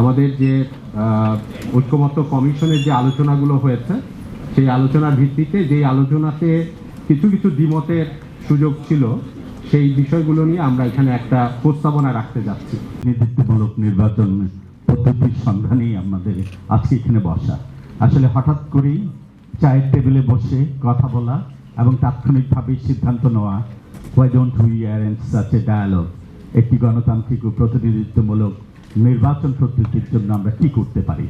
আমাদের যে ঐক্যমত্য কমিশনের যে আলোচনাগুলো হয়েছে, সেই আলোচনার ভিত্তিতে যেই আলোচনাতে কিছু কিছু দ্বিমতের সুযোগ ছিল, সেই বিষয়গুলো নিয়ে আমরা এখানে একটা প্রস্তাবনা রাখতে যাচ্ছি। নেতৃত্বমূলক নির্বাচন পদ্ধতির সন্ধানেই আমাদের আজকে এখানে বসা। আসলে হঠাৎ করেই চায়ের টেবিলে বসে কথা বলা এবং তাৎক্ষণিকভাবে সিদ্ধান্ত নেওয়া why don't we arrange such a dialogue একটি গণতান্ত্রিক ও প্রতিনিধিত্বমূলক নির্বাচন পদ্ধতির জন্য আমরা কি করতে পারি?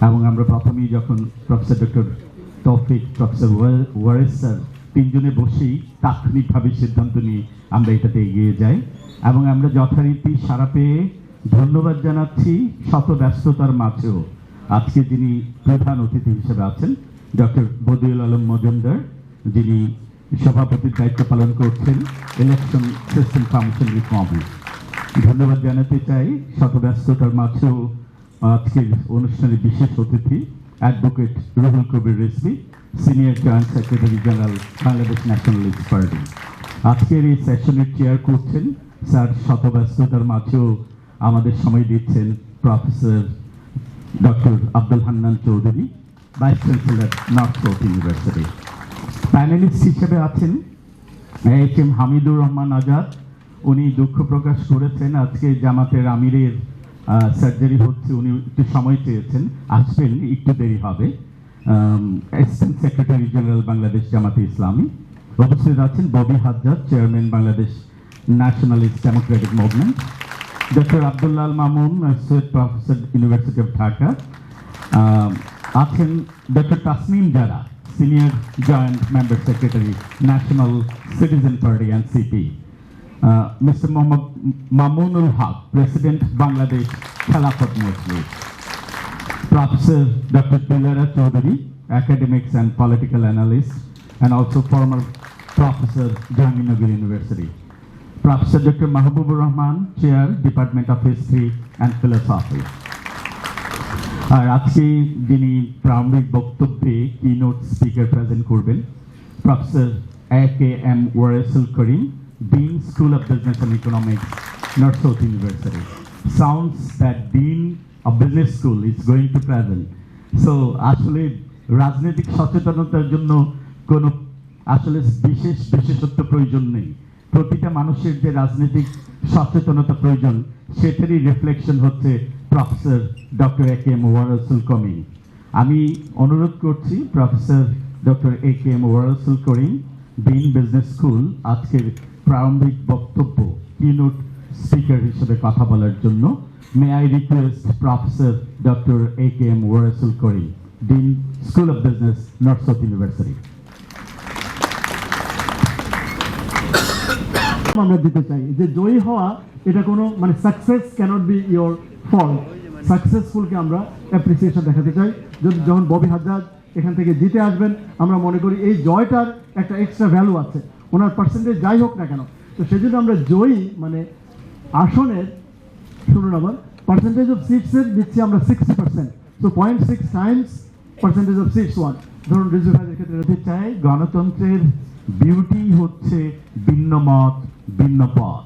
এবং আমরা প্রথমেই যখন professor doctor Taufiq, professor Wares sir তিনজনে বসেই তাৎক্ষণিকভাবে সিদ্ধান্ত নিয়ে আমরা এটাতে এগিয়ে যাই। এবং আমরা যথারীতি সারা পেয়ে ধন্যবাদ জানাচ্ছি শত ব্যস্ততার মাঝেও। আজকে যিনি প্রধান অতিথি হিসেবে আছেন, ডক্টর বদিউল আলম মজুমদার, যিনি সভাপতির দায়িত্ব পালন করছেন ইলেকশন সিস্টেম কাউন্সিল রিফর্মে ধন্যবাদ জানাতে চাই শত ব্যস্ততার মাঝেও আজকের অনুষ্ঠানে বিশেষ অতিথি advocate Ruhul Kabir Rizvi senior joint secretary general Bangladesh nationalist party. আজকের এই সেশনের চেয়ার করছেন স্যার শত ব্যস্ততার মাঝেও আমাদের সময় দিচ্ছেন professor doctor Abdul Hannan Chowdhury, vice chancellor north south university. Panelist হিসেবে আছেন এইচ এম হামিদুর রহমান আজাদ উনি দুঃখ প্রকাশ করেছেন। আজকে জামাতের আমিরের সার্জারি হচ্ছে, উনি একটু সময় চেয়েছেন। আসবেন, একটু দেরি হবে। অ্যাসিস্ট্যান্ট সেক্রেটারি জেনারেল বাংলাদেশ জামাতে ইসলামী। উপস্থিত আছেন Bobby Hajjaj chairman Bangladesh nationalist democratic movement doctor Abdullah Mamun associate professor university of Dhaka. আছেন doctor Tasnim Zara senior joint member secretary national citizen party NCP Mister Mohammad Mamunul Haque president Bangladesh Khelafat Majlis Professor Dr. Dilara Chaudhary, academics and political analyst, and also former professor, Jahangirnagar University. Professor Dr. Mahbubur Rahman, Chair, Department of History and Philosophy. আর আজকে যিনি প্রারম্ভিক বক্তব্যে keynote speaker present করবেন professor A K M Waresul Karim dean school of business and economics north south university sounds that dean of business school is going to present so আসলে রাজনৈতিক সচেতনতার জন্য কোনো আসলে বিশেষ বিশেষত্ব প্রয়োজন নেই। প্রতিটা মানুষের যে রাজনৈতিক সচেতনতা প্রয়োজন, সেটারই রিফ্লেকশন হচ্ছে professor doctor A K M Warsul coming আমি অনুরোধ করছি professor doctor A K M Warsul Karim dean business school আজকের প্রারম্ভিক বক্তব্য কিনোট স্পিকার হিসেবে কথা বলার জন্য may I request professor doctor A K M Warsul Karim dean school of business north south university আমরা দিতে চাই যে জয়ী হওয়া, এটা কোনো মানে success can't be your fall সাকসেসফুলকে আমরা অ্যাপ্রিসিয়েশন দেখাতে চাই। যদি যখন ববি হাজার এখান থেকে জিতে আসবেন, আমরা মনে করি এই জয়টার একটা এক্সট্রা ভ্যালু আছে। ওনার পার্সেন্টেজ যাই হোক না কেন, তো সেজন্য আমরা জয়ী মানে আসনের, শুনুন আবার পার্সেন্টেজ অফ সিটসের দিচ্ছি আমরা সিক্সটি পার্সেন্ট তো point six times percentage of six one ধরুন, রিজু ক্ষেত্রে বলতে চাই, গণতন্ত্রের বিউটি হচ্ছে ভিন্ন মত ভিন্ন পথ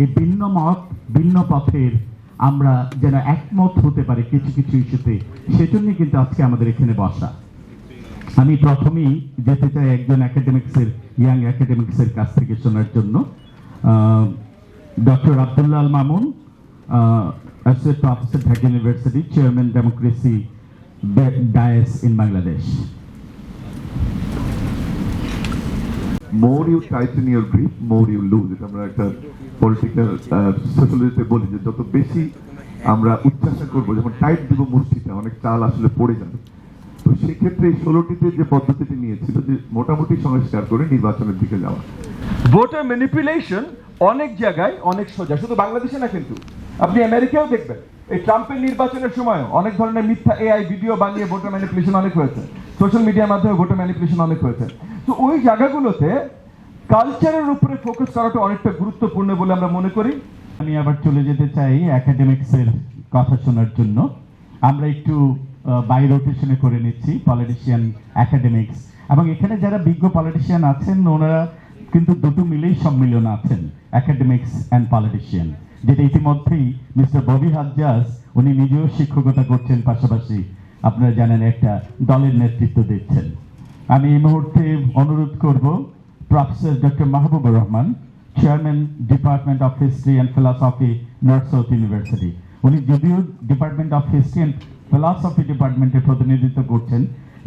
এই ভিন্ন মত ভিন্ন পথের আমরা যেন একমত হতে পারে কিছু কিছু ইস্যুতে, সেজন্যই কিন্তু আজকে আমাদের এখানে বসা। আমি প্রথমেই যেতে চাই একজন একাডেমিক্সের ইয়াং একাডেমিক্সের কাছ থেকে শোনার জন্য doctor Abdullah Al Mamun associate professor Dhaka university chairman democracy dais in Bangladesh more you tighten your grip, more you lose. এটা আমরা একটা পলিটিক্যাল সোশ্যালজিতে বলি যে যত বেশি আমরা উচ্চাসা করব যেমন টাইট দিব মুষ্টিটা অনেক চাল আসলে পড়ে যাবে। তো সেক্ষেত্রে ষোলোটিতে যে পদ্ধতিটি নিয়েছিল যে মোটামুটি সংস্কার করে নির্বাচনের দিকে যাওয়া। ভোটার ম্যানিপুলেশন অনেক জায়গায় অনেক সোজা শুধু বাংলাদেশে না কিন্তু। আপনি আমেরিকাও দেখবেন এই ট্রাম্পের নির্বাচনের সময় অনেক ধরনের মিথ্যা এআই ভিডিও বানিয়ে ভোটার ম্যানিপুলেশন অনেক হয়েছে। সোশ্যাল মিডিয়ার মাধ্যমে ভোটার ম্যানিপুলেশন অনেক হয়েছে। তো ওই জায়গাগুলোতে কালচারের উপরে ফোকাস করাটা অনেকটা গুরুত্বপূর্ণ বলে আমরা মনে করি। আমি আবার চলে যেতে চাই একাডেমিক্সের কথা শোনার জন্য। আমরা একটু বাই রোটেশনে করে নিচ্ছি পলিটিশিয়ান একাডেমিক্স এবং এখানে যারা বিজ্ঞ পলিটিশিয়ান আছেন, ওনারা কিন্তু দুটো মিলেই সম্মিলন আছেন একাডেমিক্স অ্যান্ড পলিটিশিয়ান যেটা ইতিমধ্যেই মিস্টার ববি হাজ্জাজ, উনি নিজেও শিক্ষকতা করছেন, পাশাপাশি আপনারা জানেন একটা দলের নেতৃত্ব দিচ্ছেন। আমি এই মুহূর্তে অনুরোধ করব professor doctor Mahbubur Rahman chairman department of history and philosophy north south university উনি যদিও department of history and philosophy ডিপার্টমেন্টের প্রতিনিধিত্ব করছেন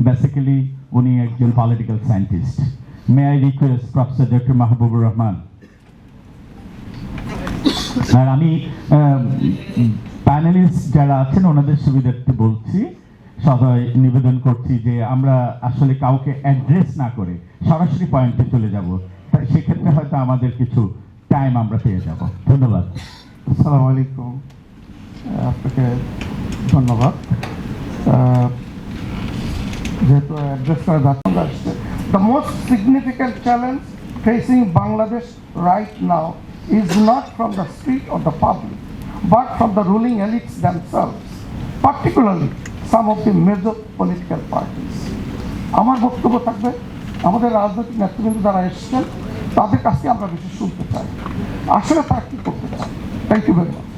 বেসিক্যালি উনি একজন political scientist may I request professor doctor Mahbubur Rahman আর আমি প্যানেলিস্ট যারা আছেন, ওনাদের সুবিধার্থে বলছি, সবাই নিবেদন করছি যে আমরা আসলে কাউকে অ্যাড্রেস না করে সরাসরি পয়েন্টে চলে যাব। তাই সেক্ষেত্রে হয়তো আমাদের কিছু টাইম আমরা পেয়ে যাব। ধন্যবাদ। আসসালামু আলাইকুম। আপনাকে ধন্যবাদ। যেহেতু অ্যাড্রেস করা যাচ্ছে আসছে the most significant challenge facing Bangladesh right now is not from the street of the public but from the ruling elites themselves, particularly some of the major political parties. আমার বক্তব্য থাকবে, আমাদের রাজনৈতিক নেতৃবৃন্দ যারা এসেছেন, তাদের কাছে আমরা বেশি শুনতে চাই। আসলে তারা কি করতে চায়? থ্যাংক ইউ ভেরি মাচ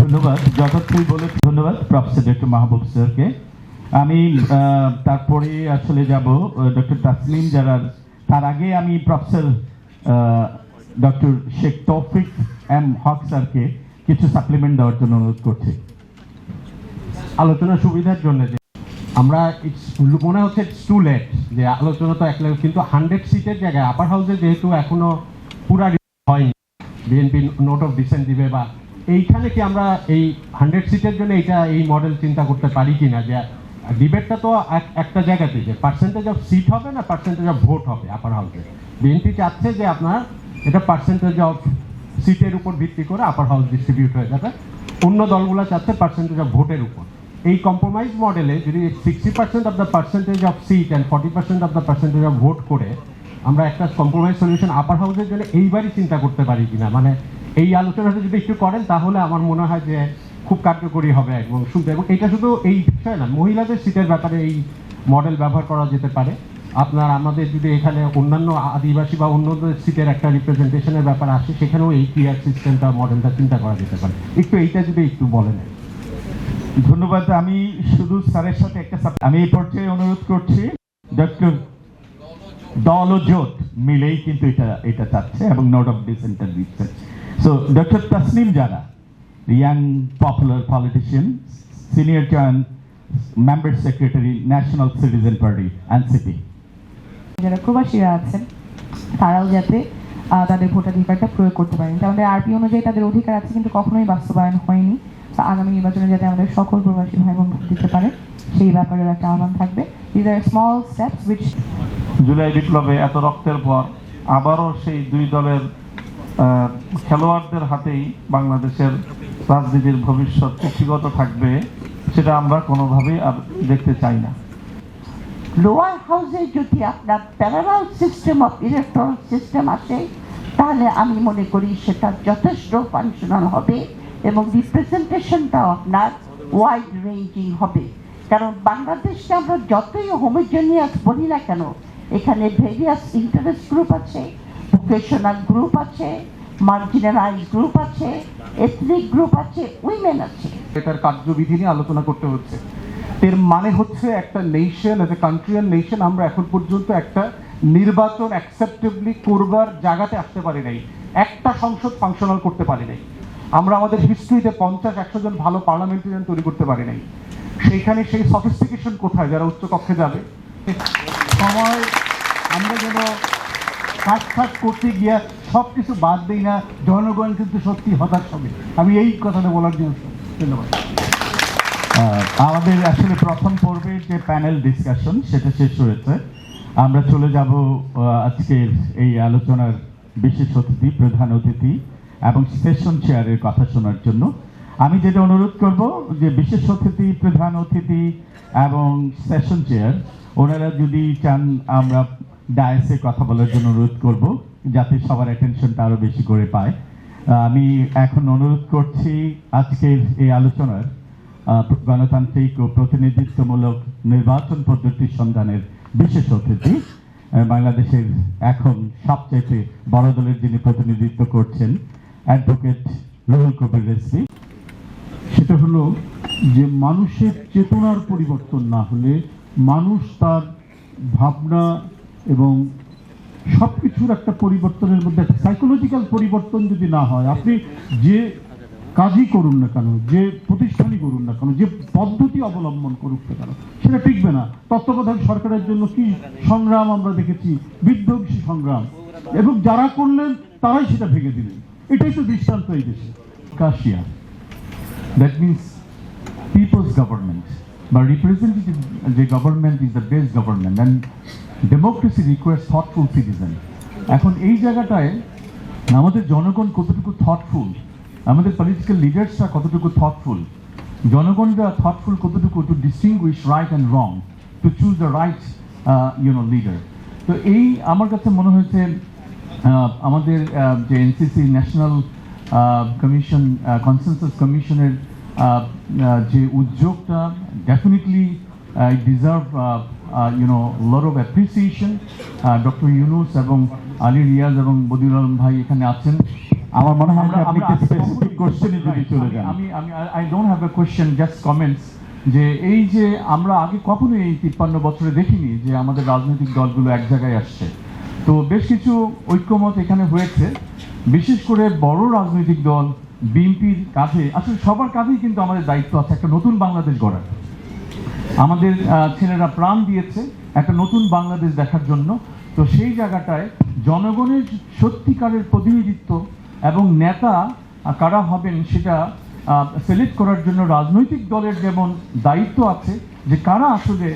ধন্যবাদ। যথার্থই বলে ধন্যবাদ প্রফেসর ডক্টর মাহবুব স্যারকে। আমি তারপরে আসলে যাব ডক্টর তাসলিম যারা, তার আগে আমি প্রফেসর ডক্টর শেখ তৌফিক এম হক স্যারকে কিছু সাপ্লিমেন্ট দেওয়ার জন্য অনুরোধ করছি। আলোচনার সুবিধার জন্য যে, আমরা মনে হচ্ছে টু লেট যে, আলোচনা তো এক কিন্তু হান্ড্রেড সিটের জায়গায় আপার হাউসে যেহেতু এখনও পুরা হয়নি, বিএনপি নোট অফ ডিসেন্ট দিবে বা এইখানে কি আমরা এই হান্ড্রেড সিটের জন্য এইটা, এই মডেল চিন্তা করতে পারি কি না যে ডিবেটটা তো এক- একটা জায়গাতে যে পার্সেন্টেজ অফ সিট হবে না পার্সেন্টেজ অফ ভোট হবে আপার হাউসে বিএনপি চাচ্ছে যে আপনার এটা পার্সেন্টেজ অফ সিটের উপর ভিত্তি করে আপার হাউস ডিস্ট্রিবিউট হয়ে যাবে। অন্য দলগুলো চাচ্ছে পার্সেন্টেজ অফ ভোটের উপর। এই কম্প্রোমাইজ মডেলে যদি sixty percent of the percentage of seat and forty percent of the percentage of vote করে, আমরা একটা কম্প্রোমাইজ সলিউশন আপার হাউসের জন্য এইবারই চিন্তা করতে পারি কিনা? মানে এই আলোচনাটা যদি একটু করেন, তাহলে আমার মনে হয় যে খুব কার্যকরী হবে এবং শুনতে। এবং এটা শুধু এই বিষয় না, মহিলাদের সিটের ব্যাপারে এই মডেল ব্যবহার করা যেতে পারে। আপনার আমাদের যদি এখানে অন্যান্য আদিবাসী বা অন্যদের সিটের একটা রিপ্রেজেন্টেশনের ব্যাপার আসে, সেখানেও এই ক্লিয়ার সিস্টেমটা মডেলটা চিন্তা করা যেতে পারে। একটু এইটা যদি একটু বলেন। ধন্যবাদ, আমি শুধু স্যারের সাথে একটা আমি এই পর্যায়ে অনুরোধ করছি ডক্টর দল ও জোট মিলেই কিন্তু এটা এটা চাচ্ছে এবং নোট অফ ডিসেন্টার দিচ্ছে। সো ডক্টর তাসনিম যারা young popular politician senior joint member secretary national citizen party NCP যারা প্রবাসীরা আছেন তারাও যাতে তাদের ভোটাধিকারটা প্রয়োগ করতে পারেন। আমাদের আরপি অনুযায়ী তাদের অধিকার আছে কিন্তু কখনোই বাস্তবায়ন হয়নি। আগামী নির্বাচনে যাতে আমাদের সকল প্রবাসী ভাই বোন ভোট দিতে পারে সেই ব্যাপারেও একটা আহ্বান থাকবে। These are small steps which July বিপ্লবে এত রক্তের পর আবারও সেই দুই দলের খেলোয়াড়দের হাতেই বাংলাদেশের রাজনীতির ভবিষ্যৎ কুক্ষিগত থাকবে, সেটা আমরা কোনোভাবেই আর দেখতে চাই না। লোয়ার হাউসে যদি আপনার parallel system of electronic system আসে তাহলে আমি মনে করি সেটা যথেষ্ট ফাংশনাল হবে এবং রিপ্রেজেন্টেশনটাও আপনার ওয়াইড রেঞ্জিং হবে। কারণ বাংলাদেশে আমরা যতই হোমোজেনিয়াস বলি না কেন, এখানে ভেরিয়াস ইন্টারেস্ট গ্রুপ আছে ভোকেশনাল গ্রুপ আছে মার্জিনালাইজ গ্রুপ আছে এথনিক গ্রুপ আছে উইমেন আছে। এটার কার্যবিধি নিয়ে আলোচনা করতে হচ্ছে। এর মানে হচ্ছে একটা nation as a country and nation আমরা এখন পর্যন্ত একটা নির্বাচন অ্যাকসেপ্টেবলি করবার জায়গাতে আসতে পারি নাই। একটা সংসদ ফাংশনাল করতে পারি নাই। আমরা আমাদের হিস্ট্রিতে পঞ্চাশ, একশো জন ভালো পার্লামেন্টারিয়ান তৈরি করতে পারি নাই। সেইখানে সেই সফিস্টিকেশন কোথায়? যারা উচ্চ কক্ষে যাবে। সময় কাজ করতে গিয়ে সব কিছু বাদ দিই না, জনগণ কিন্তু সত্যি হতাশ হবে। আমি এই কথাটা বলার জন্য ধন্যবাদ। আমাদের আসলে প্রথম পর্বে যে প্যানেল ডিসকাশন সেটা শেষ হয়েছে। আমরা চলে যাব আজকের এই আলোচনার বিশেষ অতিথি, প্রধান অতিথি এবং সেশন চেয়ারের কথা শোনার জন্য। আমি যেটা অনুরোধ করব, যে বিশেষ অতিথি, প্রধান অতিথি এবং সেশন চেয়ার ওনারা যদি চান, আমরা ডায়াসে কথা বলার জন্য অনুরোধ করব, যাতে সবার অ্যাটেনশনটা আরও বেশি করে পায়। আমি এখন অনুরোধ করছি আজকের এই আলোচনার গণতান্ত্রিক ও প্রতিনিধিত্বমূলক নির্বাচন পদ্ধতির সন্ধানের বিশেষ অতিথি বাংলাদেশের এখন সবচেয়ে বড় দলের যিনি প্রতিনিধিত্ব করছেন অ্যাডভোকেট রুহুল কবির রেসি সেটা হলো যে মানুষের চেতনার পরিবর্তন না হলে মানুষ তার ভাবনা এবং সব কিছুর একটা পরিবর্তনের মধ্যে, একটা সাইকোলজিক্যাল পরিবর্তন যদি না হয়, আপনি যে কাজই করুন না কেন, যে প্রতিষ্ঠানই করুন না কেন, যে পদ্ধতি অবলম্বন করুক না কেন, সেটা টিকবে না। তত্ত্বাবধায়ক সরকারের জন্য কি সংগ্রাম আমরা দেখেছি? বিধ্বংসী সংগ্রাম। এবং যারা করলেন, তারাই সেটা ভেঙে দিলেন। এটাই তো দৃষ্টান্ত এই দেশে। কাশিয়া। দ্যাট means পিপলস গভর্নমেন্ট বা রিপ্রেজেন্টেটিভ যে government is the best government and democracy requires thoughtful citizen এখন এই জায়গাটায় আমাদের জনগণ কতটুকু থটফুল আমাদের পলিটিক্যাল লিডার্সরা কতটুকু থটফুল জনগণরা থটফুল কতটুকু to distinguish right and wrong to choose the right you know leader তো এই আমার কাছে মনে হয়েছে আমাদের যে এনসিসি ন্যাশনাল কমিশন কনসেনসাস কমিশনের যে উদ্যোগটা definitely deserve you know lot of appreciation doctor Yunus এবং আলী রিয়াজ এবং বদিউল আলম ভাই এখানে আছেন। আমার মনে হয় আমরা- আপনি একটা স্পেসিফিক কোশ্চেনে যদি চলে যান। আমি আমি I don't have a question just comments যে এই যে আমরা আগে কখনো এই তিপ্পান্ন বছরে দেখিনি যে আমাদের রাজনৈতিক দলগুলো এক জায়গায় আসছে। তো বেশ কিছু ঐক্যমত এখানে হয়েছে। বিশেষ করে বড় রাজনৈতিক দল বিএনপির কাঁধে। আসলে সবার কাঁধেই কিন্তু আমাদের দায়িত্ব আছে একটা নতুন বাংলাদেশ গড়ার। আমাদের ছেলেরা প্রাণ দিয়েছে একটা নতুন বাংলাদেশ দেখার জন্য। তো সেই জায়গাটায় জনগণের সত্যিকারের প্রতিনিধিত্ব এবং নেতা কারা হবেন সেটা সিলেক্ট করার জন্য রাজনৈতিক দলের যেমন দায়িত্ব আছে, যে কারা আসলে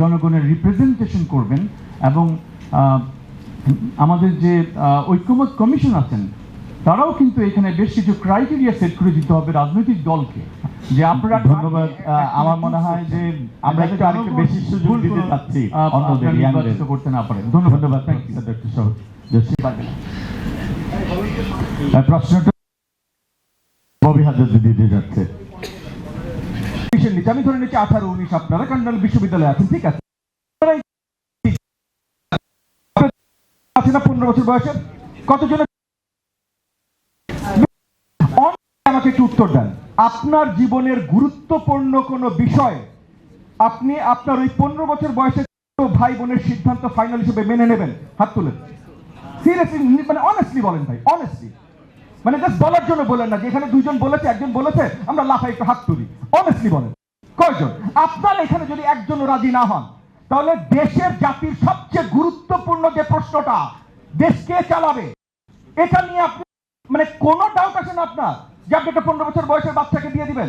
জনগণের রিপ্রেজেন্টেশন করবেন এবং আমাদের যে ঐক্যমত কমিশন আছেন তারাও কিন্তু এখানে বেশ কিছু ক্রাইটেরিয়া সেট করে দিতে হবে রাজনৈতিক দলকে। যে আপনারা ধন্যবাদ। আমার মনে হয় যে আমরা একটু আরেকটু বেশি সুযোগ দিতে চাচ্ছি অন্যদের করতে না পারেন। ধন্যবাদ। থ্যাংক ইউ ডক্টর সহজ প্রশ্নটা ববি হাজার দিতে যাচ্ছে। আমি ধরে নিচ্ছি আঠারো উনিশ আপনারা কান্ডাল বিশ্ববিদ্যালয়ে আছেন ঠিক আছে? না পনেরো বছর বয়সের কতজনের আমাকে একটু উত্তর দেন। আপনার জীবনের গুরুত্বপূর্ণ কোনো বিষয় আপনি আপনার ওই পনেরো বছর বয়সের ছোট ভাই বোনের সিদ্ধান্ত ফাইনাল হিসেবে মেনে নেবেন? হাত তুলেন। সিরিয়াসলি মানে অনেস্টলি বলেন ভাই অনেস্টলি মানে জাস্ট বলার জন্য বলেন না যে এখানে দুইজন বলেছে, একজন বলেছে, আমরা লাফাই একটু হাত তুলি। অনেস্টলি বলেন। কয়জন? আপনার এখানে যদি একজনও রাজি না হন, তাহলে দেশের জাতির সবচেয়ে গুরুত্বপূর্ণ যে প্রশ্নটা, দেশ কে চালাবে? এটা নিয়ে আপনি মানে কোনো ডাউট আছে না আপনার। যে আপনি একটা পনেরো বছর বয়সের বাচ্চাকে দিয়ে দিবেন।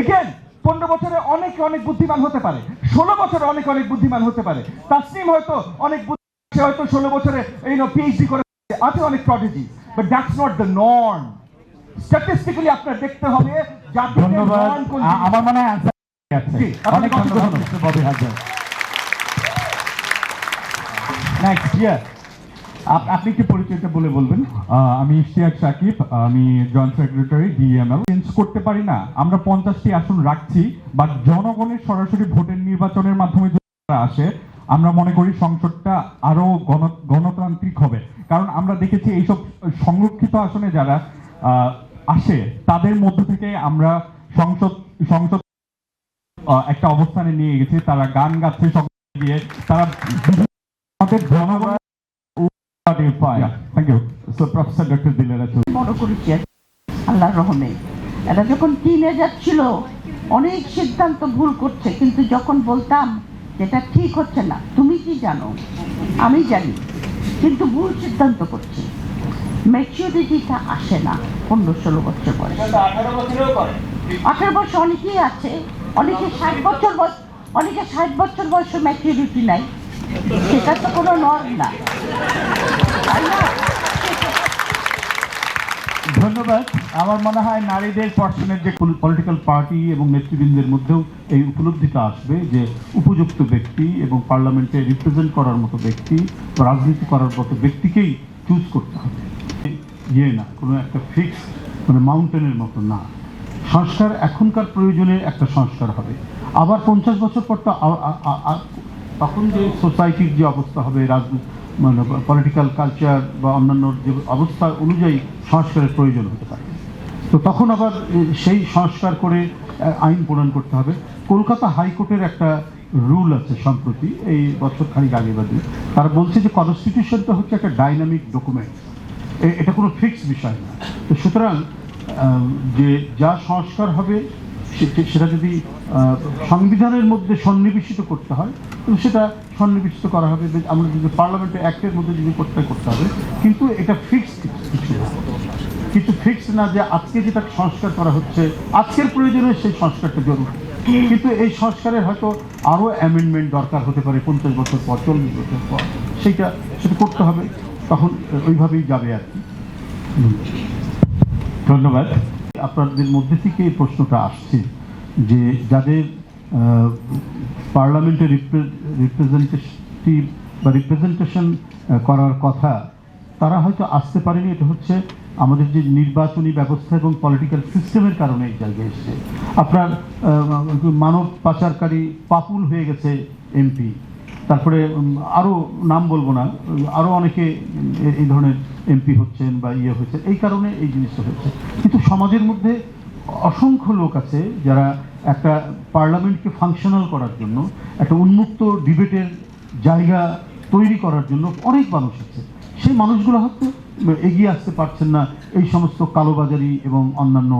এগেন পনেরো বছরে অনেক অনেক বুদ্ধিমান হতে পারে। ষোলো বছরে অনেক অনেক বুদ্ধিমান হতে পারে। তাসনিম হয়তো অনেক সে হয়তো ষোলো বছরে এই পিএইচডি করে আছে অনেক prodigy but that's not the norm statistically আপনার দেখতে হবে ধন্যবাদ। আমার মনে হয় অনেক ধন্যবাদ ধন্যবাদ। মিস্টার ববি হাজার। নেক্সট ইয়ার আপনি একটু পরিচয়টা বলে বলবেন? আমি ইশতিয়াক সাকিব, আমি জয়েন্ট সেক্রেটারি ডিএমএল চেঞ্জ করতে পারি না। আমরা পঞ্চাশটি আসন রাখছি বাট জনগণের সরাসরি ভোটের নির্বাচনের মাধ্যমে আসে, আমরা মনে করি সংসদটা আরও গণ গণতান্ত্রিক হবে। কারণ আমরা দেখেছি এইসব সংরক্ষিত আসনে যারা আসে, তাদের মধ্য থেকে আমরা সংসদ সংসদ একটা অবস্থানে নিয়ে গেছি। তারা গান গাচ্ছে সব দিয়ে তারা আমাদের জনগণ thank you so professor doctor Dilara Chowdhury বড় করেছি আল্লাহর রহমে। এরা যখন টিনে যাচ্ছিল অনেক সিদ্ধান্ত ভুল করছে কিন্তু যখন বলতাম যেটা ঠিক হচ্ছে না তুমি কি জানো? আমি জানি কিন্তু ভুল সিদ্ধান্ত করছে। ম্যাচিউরিটিটা আসে না পনেরো ষোলো বছর বয়স। আঠারো বছর অনেকেই আছে অনেকে ষাট বছর বয়স অনেকে ষাট বছর বয়সে ম্যাচিউরিটি নাই। সেটা তো কোনো নর্ম না। ধন্যবাদ। আমার মনে হয় নারীদের পর্ষণের যে পলিটিক্যাল পার্টি এবং নেতৃবৃন্দের মধ্যেও এই উপলব্ধিটা আসবে যে উপযুক্ত ব্যক্তি এবং পার্লামেন্টে রিপ্রেজেন্ট করার মতো ব্যক্তি রাজনীতি করার মতো ব্যক্তিকেই চুজ করতে হবে। ইয়ে না, কোনো একটা ফিক্স মানে মাউন্টেনের মতো না। সংস্কার এখনকার প্রয়োজনে একটা সংস্কার হবে। আবার পঞ্চাশ বছর পর তো তখন যে সোসাইটির যে অবস্থা হবে রাজনীতি মানে পলিটিক্যাল কালচার বা অন্যান্য যে অবস্থা অনুযায়ী সংস্কারের প্রয়োজন হতে পারে। তো তখন আবার সেই সংস্কার করে আইন প্রণয়ন করতে হবে। কলকাতা হাইকোর্টের একটা রুল আছে সম্প্রতি, এই বছর খানিক আগে বাদে। তারা বলছে যে কনস্টিটিউশনটা হচ্ছে একটা ডাইনামিক ডকুমেন্ট এটা কোনো ফিক্সড বিষয় না। তো সুতরাং যে যা সংস্কার হবে সেটা যদি সংবিধানের মধ্যে সন্নিবেশিত করতে হয়। তো সেটা সন্নিবেশিত করা হবে আমরা যদি পার্লামেন্টে অ্যাক্টের মধ্যে যদি করতে করতে হবে। কিন্তু এটা ফিক্সড কিছু কিছু ফিক্সড না যে আজকে যেটা সংস্কার করা হচ্ছে, আজকের প্রয়োজনে সেই সংস্কারটা জরুরি। কিন্তু এই সংস্কারের হয়তো আরও অ্যামেন্ডমেন্ট দরকার হতে পারে পঞ্চাশ বছর পর, চল্লিশ বছর পর। সেইটা সেটা করতে হবে। তখন ওইভাবেই যাবে আর কি। ধন্যবাদ। আপনাদের মধ্যে থেকে এই প্রশ্নটা আসছে। যে যাদের পার্লামেন্টে রিপ্রেজেন্টেটিভ বা রিপ্রেজেন্টেশন করার কথা, তারা হয়তো আসতে পারেনি। এটা হচ্ছে আমাদের যে নির্বাচনী ব্যবস্থা এবং পলিটিক্যাল সিস্টেমের কারণে এই জায়গায় এসছে। আপনার মানব পাচারকারী পাপুল হয়ে গেছে এমপি তারপরে আরও নাম বলব না আরও অনেকে এই ধরনের এমপি হচ্ছেন বা ইয়ে হচ্ছেন। এই কারণে এই জিনিসটা হচ্ছে। কিন্তু সমাজের মধ্যে অসংখ্য লোক আছে যারা একটা পার্লামেন্টকে ফাংশনাল করার জন্য, একটা উন্মুক্ত ডিবেটের জায়গা তৈরি করার জন্য অনেক মানুষ আছে। সেই মানুষগুলো হয়তো এগিয়ে আসতে পারছেন না এই সমস্ত কালোবাজারি এবং অন্যান্য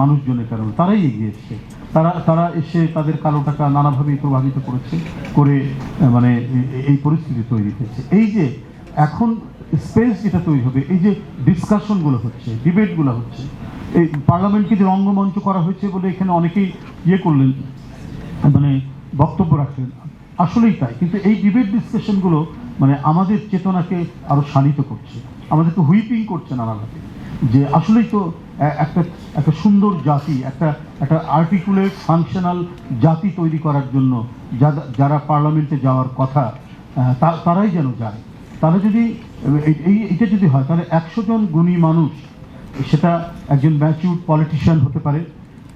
মানুষজনের কারণে। তারাই এগিয়ে এসছে। তারা তারা এসে তাদের কালো টাকা নানাভাবেই প্রভাবিত করেছে, করে মানে এই পরিস্থিতি তৈরি হয়েছে। এই যে এখন স্পেস যেটা তৈরি হবে, এই যে ডিসকাশনগুলো হচ্ছে ডিবেটগুলো হচ্ছে এই পার্লামেন্টকে যে রঙ্গমঞ্চ করা হয়েছে বলে এখানে অনেকেই ইয়ে করলেন মানে বক্তব্য রাখলেন। আসলেই তাই, কিন্তু এই ডিবেট ডিসকাশনগুলো মানে আমাদের চেতনাকে আরও শানিত করছে। আমাদেরকে হুইপিং করছে নানাভাবে। যে আসলেই তো একটা একটা সুন্দর জাতি, একটা একটা আর্টিকুলেট ফাংশনাল জাতি তৈরি করার জন্য যারা- পার্লামেন্টে যাওয়ার কথা তারাই যেন যায়। তারা যদি এই এটা যদি হয়, তাহলে একশো জন গুণী মানুষ সেটা একজন ম্যাচিউর পলিটিশিয়ান হতে পারে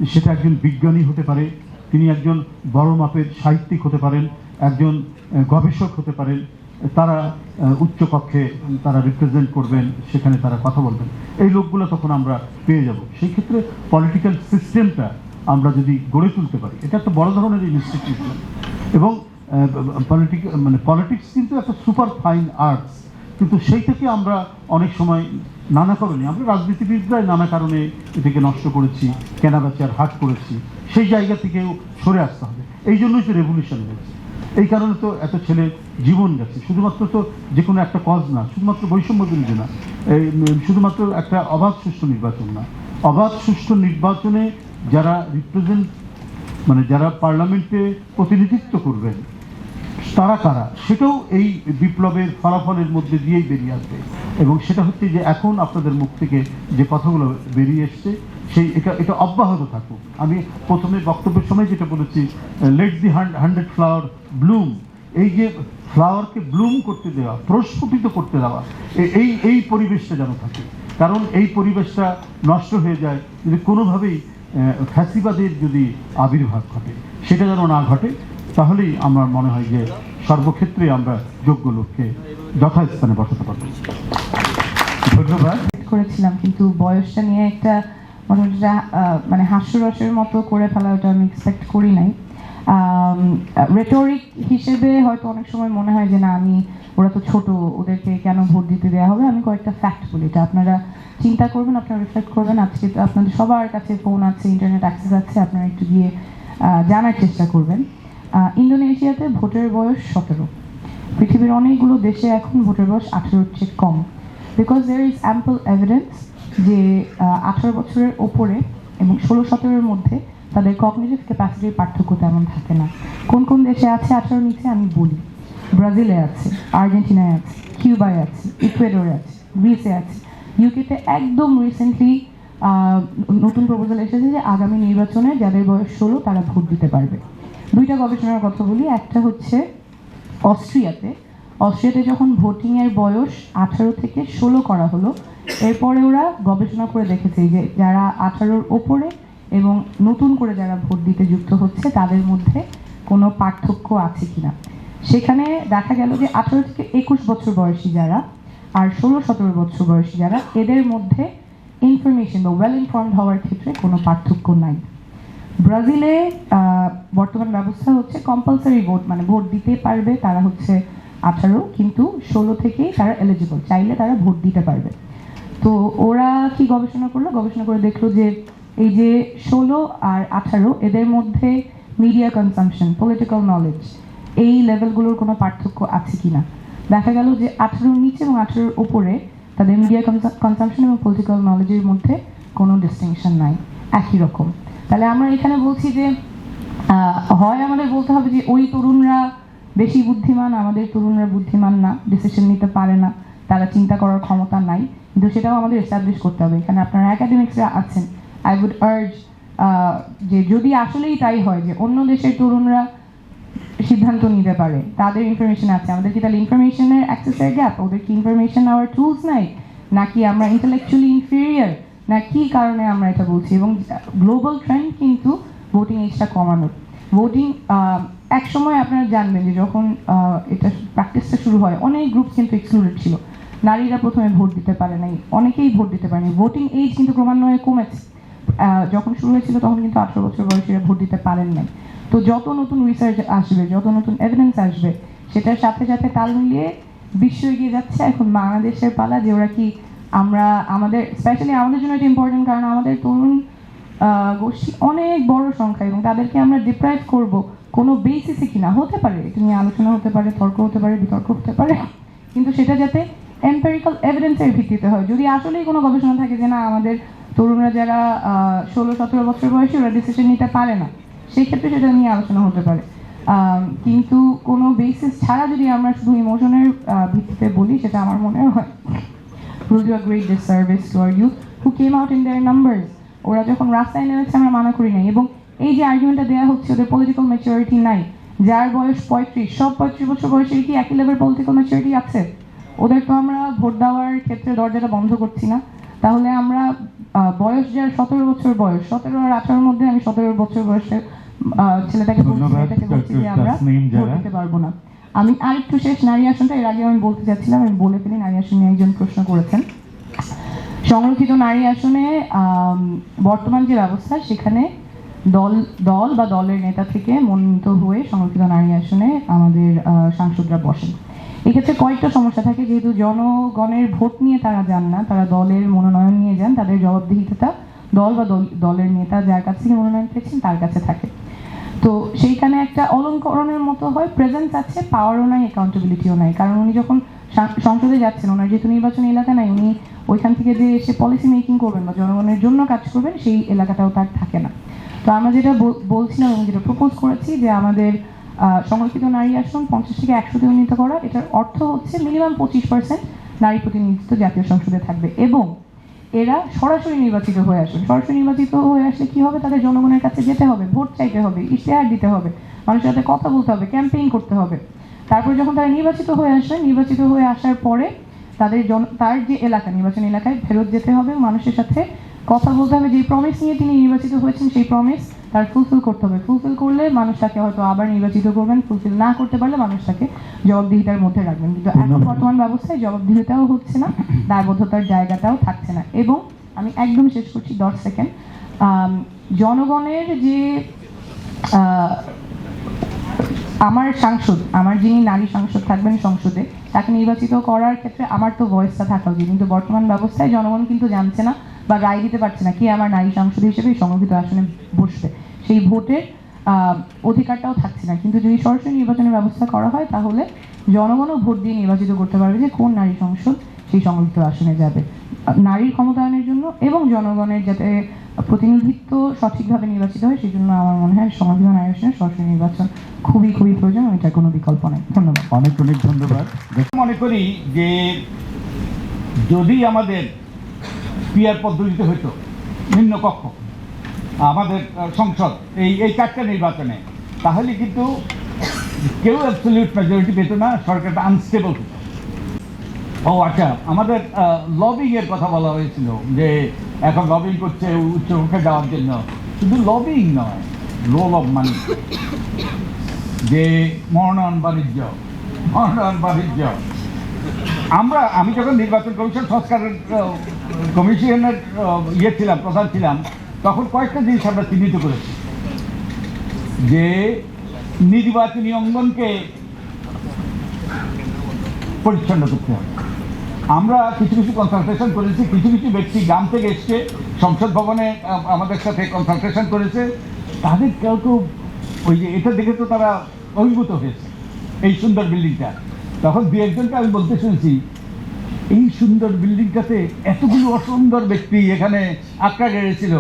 সেটা একজন বিজ্ঞানী হতে পারে তিনি একজন বড় মাপের সাহিত্যিক হতে পারেন একজন গবেষক হতে পারেন তারা আহ, উচ্চ কক্ষে তারা রিপ্রেজেন্ট করবেন সেখানে তারা কথা বলবেন। এই লোকগুলো তখন আমরা পেয়ে যাব। সেই ক্ষেত্রে পলিটিক্যাল সিস্টেমটা আমরা যদি গড়ে তুলতে পারি এটা একটা বড় ধরনের ইনস্টিটিউশন এবং পলিটিক মানে পলিটিক্স কিন্তু একটা সুপার ফাইন আর্টস কিন্তু সেইটাকে আমরা অনেক সময় নানা কারণে। আমরা রাজনীতিবিদরাই নানা কারণে এটাকে নষ্ট করেছি কেনাবেচার হাট করেছি, সেই জায়গা থেকেও সরে আসতে হবে। এই জন্যই তো রেভলিউশন হয়েছে। এই কারণে তো এত ছেলে জীবন গেছে শুধুমাত্র তো যে কোনো একটা কজ না, শুধুমাত্র বৈষম্য বিরোধী না, এই শুধুমাত্র একটা অবাধ সুষ্ঠু নির্বাচন না। অবাধ সুষ্ঠু নির্বাচনে যারা রিপ্রেজেন্ট মানে যারা পার্লামেন্টে প্রতিনিধিত্ব করবেন তারা কারা? সেটাও এই বিপ্লবের ফলাফলের মধ্যে দিয়েই বেরিয়ে আসবে। এবং সেটা হচ্ছে যে এখন আপনাদের মুখ থেকে যে কথাগুলো বেরিয়ে এসছে, সেই এটা এটা অব্যাহত থাকুক। আমি প্রথমে বক্তব্যের সময় যেটা বলেছি let the hundred flower bloom এই যে ফ্লাওয়ারকে ব্লুম করতে দেওয়া, প্রস্ফুটিত করতে দেওয়া এই এই পরিবেশটা যেন থাকে। কারণ এই পরিবেশটা নষ্ট হয়ে যায় যদি কোনোভাবেই ফ্যাসিবাদের যদি আবির্ভাব ঘটে, সেটা যেন না ঘটে। তাহলেই আমার মনে হয় যে সর্বক্ষেত্রে আমরা যোগ্য লোককে যথাস্থানে বসাতে পারব। ধন্যবাদ। করেছিলাম, কিন্তু বয়সটা নিয়ে একটা মোটামুটি মানে হাস্যরসের মতো করে ফেলা ওটা আমি এক্সপেক্ট করি নাই। রেটরিক হিসেবে হয়তো অনেক সময় মনে হয় যে না, আমি, ওরা তো ছোট, ওদেরকে কেন ভোট দিতে দেওয়া হবে? আমি কয়েকটা ফ্যাক্ট বলি, এটা আপনারা চিন্তা করবেন, আপনারা রিফ্লেক্ট করবেন। আজকে আপনাদের সবার কাছে ফোন আছে ইন্টারনেট অ্যাক্সেস আছে, আপনারা একটু গিয়ে জানার চেষ্টা করবেন। ইন্দোনেশিয়াতে ভোটের বয়স সতেরো। পৃথিবীর অনেকগুলো দেশে এখন ভোটের বয়স আঠেরোর চেয়ে কম। Because there is ample evidence যে আঠারো বছরের ওপরে এবং ষোলো সতেরোর মধ্যে তাদের কগনিটিভ ক্যাপাসিটির পার্থক্য তেমন থাকে না। কোন কোন দেশে আছে আঠারোর নিচে আমি বলি। ব্রাজিলে আছে, আর্জেন্টিনায় আছে, কিউবায় আছে, ইকুয়েডরে আছে, গ্রিসে আছে। ইউকেতে একদম রিসেন্টলি নতুন প্রপোজাল এসেছে যে আগামী নির্বাচনে যাদের বয়স ষোলো তারা ভোট দিতে পারবে। দুইটা গবেষণার কথা বলি। একটা হচ্ছে অস্ট্রিয়াতে। অস্ট্রিয়াতে যখন ভোটিংয়ের বয়স আঠারো থেকে ষোলো করা হলো, এরপরে ওরা গবেষণা করে দেখেছে যে যারা আঠারোর ওপরে এবং নতুন করে যারা ভোট দিতে যুক্ত হচ্ছে, তাদের মধ্যে কোনো পার্থক্য আছে কিনা। সেখানে দেখা গেল যে আঠারো থেকে একুশ বছর বয়সী যারা আর ষোলো সতেরো বছর বয়সী যারা, এদের মধ্যে ইনফরমেশন বা ওয়েল ইনফর্মড হওয়ার ক্ষেত্রে কোনো পার্থক্য নাই। ব্রাজিলে বর্তমান ব্যবস্থা হচ্ছে কম্পালসারি ভোট মানে ভোট দিতে পারবে তারা হচ্ছে আঠারো, কিন্তু ষোলো থেকেই তারা এলিজিবল চাইলে তারা ভোট দিতে পারবে। তো ওরা কি গবেষণা করল? গবেষণা করে দেখল যে এই যে ষোলো আর আঠারো, এদের মধ্যে মিডিয়া কনসামশন পলিটিক্যাল নলেজ এই লেভেলগুলোর কোনো পার্থক্য আছে কিনা? দেখা গেল যে আঠারোর নিচে এবং আঠারোর উপরে তাদের মিডিয়া কনসামশন এবং পলিটিক্যাল নলেজের মধ্যে কোনো ডিস্টিংশন নাই। একই রকম। তাহলে আমরা এখানে বলছি যে হয় আমাদের বলতে হবে যে ওই তরুণরা বেশি বুদ্ধিমান, আমাদের তরুণরা বুদ্ধিমান না ডিসিশন নিতে পারে না, তারা চিন্তা করার ক্ষমতা নাই, কিন্তু সেটাও আমাদের এস্টাবলিশ করতে হবে। এখানে আপনারা একাডেমিক্সরা আছেন। আই উড আর্জ যে যদি আসলেই তাই হয় যে অন্য দেশের তরুণরা সিদ্ধান্ত নিতে পারে, তাদের ইনফরমেশন আছে। আমাদের কি তাহলে ইনফরমেশনের অ্যাক্সেসের গ্যাপ ওদের কি ইনফরমেশন নেওয়ার টুলস নাই? নাকি আমরা ইন্টেলেকচুয়ালি ইনফেরিয়ার না, কি কারণে আমরা এটা বলছি? এবং গ্লোবাল ট্রেন্ড কিন্তু ভোটিং এজটা কমানোর ভোটিং এক সময় আপনারা জানবেন যে যখন এটা প্র্যাকটিসটা শুরু হয়, অনেক গ্রুপ কিন্তু এক্সক্লুডেড ছিল। নারীরা প্রথমে ভোট দিতে পারে নাই, অনেকেই ভোট দিতে পারেনি। ভোটিং এজ কিন্তু ক্রমান্বয়ে কমেছে। যখন শুরু হয়েছিল তখন কিন্তু আঠারো বছর বয়সীরা ভোট দিতে পারেন নাই। তো যত নতুন রিসার্চ আসবে, যত নতুন এভিডেন্স আসবে, সেটার সাথে সাথে তাল মিলিয়ে বিশ্ব এগিয়ে যাচ্ছে। এখন বাংলাদেশের পালা যে ওরা কি আমরা আমাদের স্পেশালি আমাদের জন্য এটা ইম্পর্টেন্ট কারণ আমাদের তরুণ গোষ্ঠী অনেক বড় সংখ্যা এবং তাদেরকে আমরা ডিপ্রাইভ করব কোনো বেসিসে কিনা। হতে পারে, এটা নিয়ে আলোচনা হতে পারে, তর্ক হতে পারে, বিতর্ক হতে পারে, কিন্তু সেটা যাতে এম্পেরিক্যাল এভিডেন্সের ভিত্তিতে হয়। যদি আসলেই কোনো গবেষণা থাকে যে না, আমাদের তরুণরা যারা ষোলো, সতেরো বছর বয়সে, ওরা ডিসিশন নিতে পারে না, সেই ক্ষেত্রে সেটা নিয়ে আলোচনা হতে পারে। কিন্তু কোনো বেসিস ছাড়া যদি আমরা শুধু ইমোশনের ভিত্তিতে বলি, সেটা আমার মনে হয়। Will do a great disservice to our youth who came out in their numbers ওরা যখন রাস্তায় নেমেছে আমরা মানা করি নাই এবং এই যে আর্গুমেন্টটা দেওয়া হচ্ছে ওদের পলিটিক্যাল ম্যাচুরিটি নাই যার বয়স পঁয়ত্রিশ সব পঁয়ত্রিশ বছর বয়সের কি একই লেভেল পলিটিক্যাল ম্যাচুরিটি আছে ওদের তো আমরা ভোট দেওয়ার ক্ষেত্রে দরজাটা বন্ধ করছি না তাহলে আমরা বয়স যার সতেরো বছর বয়স সতেরো আর আঠারোর মধ্যে আমি সতেরো বছর বয়সের ছেলেটাকে আমরা ভোট। দিতে পারব না আমি আরেকটু শেষ নারী আসনটা, এর আগে আমি বলতে চাচ্ছিলাম, আমি বলে ফেলি, নারী আসন নিয়ে একজন প্রশ্ন করেছেন। সংরক্ষিত নারী আসনে বর্তমান যে ব্যবস্থা, সেখানে দল দল বা দলের নেতা থেকে মনোনীত হয়ে সংরক্ষিত নারী আসনে আমাদের সাংসদরা বসেন। এক্ষেত্রে কয়েকটা সমস্যা থাকে, যেহেতু জনগণের ভোট নিয়ে তারা যান না, তারা দলের মনোনয়ন নিয়ে যান, তাদের জবাবদিহিতা দল বা দল- দলের নেতা যার কাছ থেকে মনোনয়ন পেয়েছেন, তার কাছে থাকে। তো সেইখানে একটা অলঙ্করণের মতো হয় প্রেজেন্স আছে পাওয়ারও নাই অ্যাকাউন্টেবিলিটিও নাই। কারণ উনি যখন সংসদে যাচ্ছেন, ওনার যেহেতু নির্বাচনী এলাকা নাই, উনি ওইখান থেকে যে এসে পলিসি মেকিং করবেন বা জনগণের জন্য কাজ করবেন, সেই এলাকাটাও তার থাকে না। তো আমরা যেটা বলছিলাম এবং যেটা প্রপোজ করেছি যে আমাদের সংরক্ষিত নারী আসন পঞ্চাশ থেকে একশোতে উন্নীত করা, এটার অর্থ হচ্ছে মিনিমাম পঁচিশ পার্সেন্ট নারী প্রতিনিধিত্ব জাতীয় সংসদে থাকবে। এবং এরা সরাসরি নির্বাচিত হয়ে আসবে সরাসরি নির্বাচিত হয়ে আসলে কি হবে? তাদের জনগণের কাছে যেতে হবে, ভোট চাইতে হবে, ইশতেহার দিতে হবে, মানুষের সাথে কথা বলতে হবে, ক্যাম্পেইন করতে হবে। তারপর যখন তারা নির্বাচিত হয়ে আসবে, নির্বাচিত হয়ে আসার পরে তাদের জন, তার যে এলাকা, নির্বাচন এলাকায় ফেরত যেতে হবে, মানুষের সাথে কথা বলতে হবে। যে প্রমিস নিয়ে তিনি নির্বাচিত হয়েছেন, সেই প্রমিস তার ফুলফিল করতে হবে। ফুলফিল করলে মানুষ তাকে হয়তো আবার নির্বাচিত করবেন ফুলফিল না করতে পারলে মানুষ তাকে জবাবদিহিতার মধ্যে রাখবেন। কিন্তু এখন বর্তমান ব্যবস্থায় জবাবদিহিতাও হচ্ছে না দায়বদ্ধতার জায়গাটাও থাকছে না। এবং আমি একদম শেষ করছি দশ সেকেন্ড। জনগণের যে আমার সাংসদ আমার যিনি নারী সাংসদ থাকবেন সংসদে তাকে নির্বাচিত করার ক্ষেত্রে আমার তো ভয়েসটা থাকা উচিত। কিন্তু বর্তমান ব্যবস্থায় জনগণ কিন্তু জানছে না বা রায় দিতে পারছে না কে আমার নারী সাংসদ হিসেবে সংরক্ষিত আসনে বসবে। সেই ভোটের অধিকারটাও থাকছে না। কিন্তু যদি সরাসরি নির্বাচনের ব্যবস্থা করা হয় তাহলে জনগণও ভোট দিয়ে নির্বাচিত করতে পারবে যে কোন নারী সংসদ সেই সংরক্ষিত আসনে যাবে। নারীর ক্ষমতায়নের জন্য এবং জনগণের যাতে প্রতিনিধিত্ব সঠিকভাবে নির্বাচিত হয় সেই জন্য আমার মনে হয় সংবিধান আয়োজনের সরাসরি নির্বাচন খুবই খুবই প্রয়োজন এটার কোনো বিকল্প নেই। ধন্যবাদ। অনেক অনেক ধন্যবাদ। মনে করি যে যদি আমাদের পিয়ার পদ্ধতিতে হইতো নিম্নকক্ষ আমাদের সংসদ, এই এই চারটা নির্বাচনে। তাহলে কিন্তু কেউ অ্যাবসলিউট মেজরিটি পেত না, সরকারটা আনস্টেবল হতো ও আচ্ছা আমাদের লবিংয়ের কথা বলা হয়েছিল যে এখন লবিং করছে উচ্চকক্ষে যাওয়ার জন্য। শুধু লবিং নয় রোল অফ মানি যে মনোনয়ন বাণিজ্য মনোনয়ন বাণিজ্য। আমরা, আমি যখন নির্বাচন কমিশন, সংস্কারের কমিশনের ইয়ে ছিলাম, প্রধান ছিলাম, তখন কয়েকটা জিনিস আমরা চিহ্নিত করেছি। যে নির্বাচনী অঙ্গনকে পরিচ্ছন্ন করতে হবে। আমরা কিছু কিছু কনসালটেশন করেছি, কিছু কিছু ব্যক্তি গ্রাম থেকে এসছে, সংসদ ভবনে আমাদের সাথে কনসালটেশন করেছে। তাদের কেউ কেউ ওই যে এটা দেখে তো তারা অভিভূত হয়েছে, এই সুন্দর বিল্ডিংটা তখন দু একজনকে আমি বলতে শুনেছি, এই সুন্দর বিল্ডিংটাতে এতগুলো অসুন্দর ব্যক্তি এখানে আটকা গেছিল।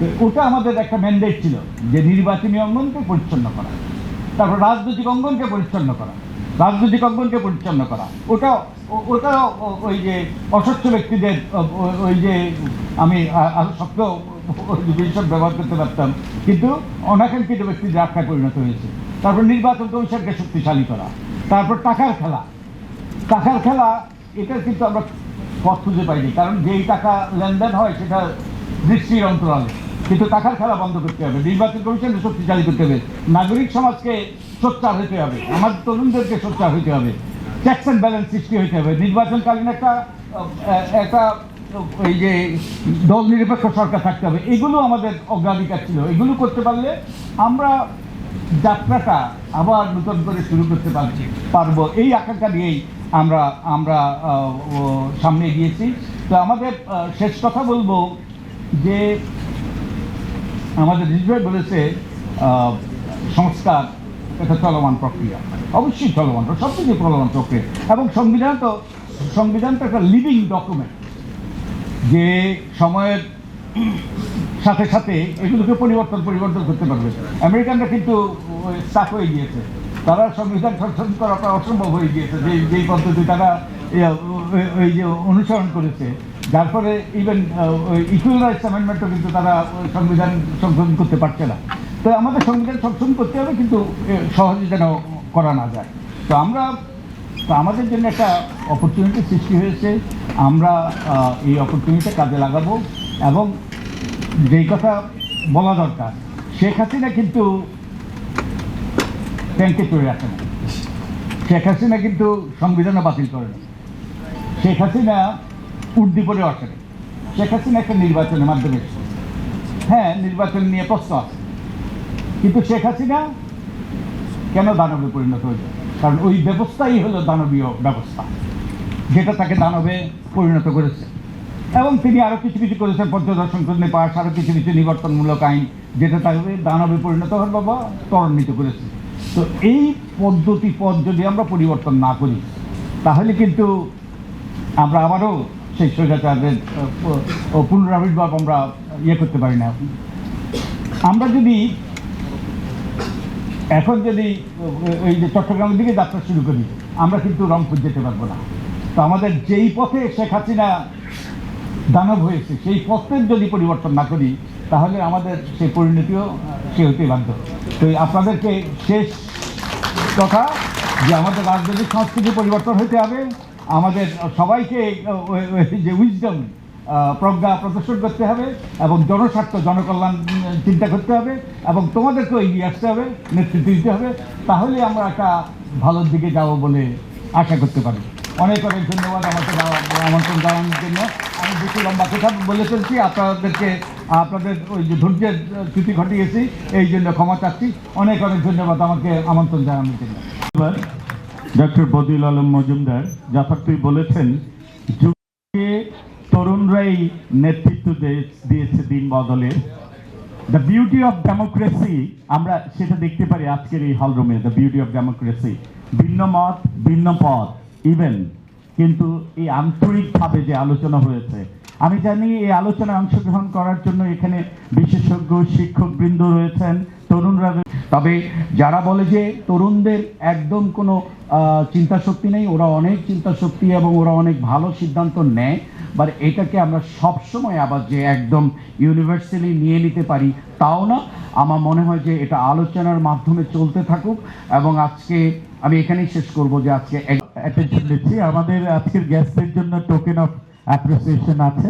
তো ওটা আমাদের একটা ম্যান্ডেট ছিল, যে নির্বাচনী অঙ্গনকে পরিচ্ছন্ন করা, তারপর রাজনৈতিক অঙ্গনকে পরিচ্ছন্ন করা, রাজনৈতিক অঙ্গনকে পরিচ্ছন্ন করা। ওটা ওটা ওই যে অস্বচ্ছ ব্যক্তিদের ওই যে আমি, আ- আরও শক্ত ওই বিষয় ব্যবহার করতে পারতাম, কিন্তু অনাকাঙ্ক্ষিত ব্যক্তিদের আখ্যায় পরিণত হয়েছে। তারপর নির্বাচন কমিশনকে শক্তিশালী করা। তারপর টাকার খেলা। টাকার খেলা এটা কিন্তু আমরা পথ খুঁজে পাইনি, কারণ যেই টাকা লেনদেন হয়, সেটা দৃষ্টির অন্তরালে। কিন্তু টাকার খেলা বন্ধ করতে হবে, নির্বাচন কমিশনকে শক্তিশালী করতে হবে, নাগরিক সমাজকে সোচ্চার হতে হবে আমাদের তরুণদেরকে সোচ্চার হতে হবে চেকস অ্যান্ড ব্যালেন্স সৃষ্টি হতে হবে। নির্বাচনকালীন একটা একটা ওই যে দল নিরপেক্ষ সরকার থাকতে হবে, এগুলো আমাদের অগ্রাধিকার ছিল। এগুলো করতে পারলে আমরা যাত্রাটা আবার নতুন করে শুরু করতে পারছি, পারব। এই আকাঙ্ক্ষা নিয়েই আমরা আমরা সামনে গিয়েছি তো আমাদের শেষ কথা বলব যে আমাদের রিজভাই বলেছে সংস্কার এটা চলমান প্রক্রিয়া। অবশ্যই চলমান সব কিছু চলমান প্রক্রিয়া। এবং সংবিধান তো সংবিধান তো একটা লিভিং ডকুমেন্ট যে সময়ের সাথে সাথে এগুলোকে পরিবর্তন পরিবর্তন করতে পারবে। আমেরিকানরা কিন্তু স্টাক হয়ে গিয়েছে। তারা সংবিধান সংশোধন করাটা অসম্ভব হয়ে গিয়েছে যে যেই পদ্ধতি তারা এ, ওই- ওই যে অনুসরণ করেছে। যার ফলে ইভেন ইকুয়াল রাইটস অ্যামেন্ডমেন্টও কিন্তু তারা সংবিধান সংশোধন করতে পারছে না। তো আমাদের সংবিধান সংশোধন করতে হবে কিন্তু সহজে যেন করা না যায়। তো আমরা তো আমাদের জন্য একটা অপরচুনিটি সৃষ্টি হয়েছে। আমরা এই অপরচুনিটি কাজে লাগাবো এবং যেই কথা বলা দরকার, শেখ হাসিনা কিন্তু ব্যাংকে চলে আসে না। শেখ হাসিনা কিন্তু সংবিধানও বাতিল করে না। শেখ হাসিনা উদ্দীপনে আসে শেখ হাসিনা একটা নির্বাচনের মাধ্যমে হ্যাঁ নির্বাচন নিয়ে প্রশ্ন আছে। কিন্তু শেখ হাসিনা কেন দানবে পরিণত হয়েছে কারণ ওই ব্যবস্থাই হলো দানবীয় ব্যবস্থা। যেটা তাকে দানবে পরিণত করেছে। এবং তিনি আরও কিছু কিছু করেছেন পর্যদর্শন করে পাশ আরও কিছু কিছু নিবর্তনমূলক আইন, যেটা তাকে দানবে পরিণত হওয়ার বাবা, ত্বরান্বিত করেছে। তো এই পদ্ধতি পথ যদি আমরা পরিবর্তন না করি, তাহলে কিন্তু আমরা আবারও সেই প- পুনরাবির্ভাব আমরা ইয়ে করতে পারি না। আমরা যদি এখন যদি ওই যে চট্টগ্রামের দিকে যাত্রা শুরু করি, আমরা কিন্তু রংপুর যেতে পারব না। তো আমাদের যেই পথে শেখ হাসিনা দানব হয়েছে, সেই পথের যদি পরিবর্তন না করি, তাহলে আমাদের সেই পরিণতিও সে হতে বাধ্য। তো আপনাদেরকে শেষ কথা যে আমাদের রাজনৈতিক সংস্কৃতি পরিবর্তন হতে হবে। আমাদের সবাইকে যে উইজডম প্রজ্ঞা প্রদর্শন করতে হবে এবং জনস্বার্থ, জনকল্যাণ চিন্তা করতে হবে এবং তোমাদেরকেও এগিয়ে আসতে হবে, নেতৃত্ব দিতে হবে। তাহলে আমরা একটা ভালোর দিকে যাব বলে আশা করতে পারি। অনেক অনেক ধন্যবাদ আমাকে আমন্ত্রণ জানানোর জন্য। বেশি লম্বা কথা বলে ফেলছি। আপনাদেরকে, আপনাদের ওই যে ধৈর্যের চ্যুতি ঘটিয়েছি, এই জন্য ক্ষমা চাচ্ছি। অনেক অনেক ধন্যবাদ আমাকে আমন্ত্রণ জানানোর জন্য। ডক্টর বদিউল আলম মজুমদার যথার্থই বলেছেন, যুগে তরুণরাই নেতৃত্ব দিয়েছে দিন বদলে। দ্য বিউটি অফ ডেমোক্রেসি আমরা সেটা দেখতে পারি আজকের এই হলরুমে দ্য বিউটি অফ ডেমোক্রেসি ভিন্ন মত, ভিন্ন পথ ইভেন কিন্তু এই আন্তরিকভাবে যে আলোচনা হয়েছে, আমি জানি এই আলোচনায় অংশগ্রহণ করার জন্য এখানে বিশেষজ্ঞ, শিক্ষকবৃন্দ রয়েছেন, তরুণরা তবে যারা বলে যে তরুণদের একদম কোনো চিন্তা শক্তি নেই, ওরা অনেক চিন্তা শক্তি এবং ওরা অনেক ভালো সিদ্ধান্ত নেয় বাট এটাকে আমরা সবসময় আবার যে একদম ইউনিভার্সালি নিয়ে নিতে পারি তাও না। আমার মনে হয় যে এটা আলোচনার মাধ্যমে চলতে থাকুক এবং আজকে আমি এখানেই শেষ করব যে আজকে অ্যাটেনশন দিচ্ছি আমাদের আজকের গেস্টের জন্য টোকেন অফ অ্যাপ্রিসিয়েশন আছে।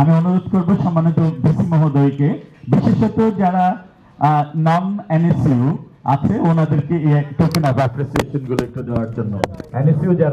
আমি অনুরোধ করব সম্মানিত ডিসি মহোদয়কে, বিশেষত যারা নন এনএসইউ আছে, ওনাদেরকে টোকেন অফ অ্যাপ্রিসিয়েশনগুলো একটু দেওয়ার জন্য। এনএসইউ যারা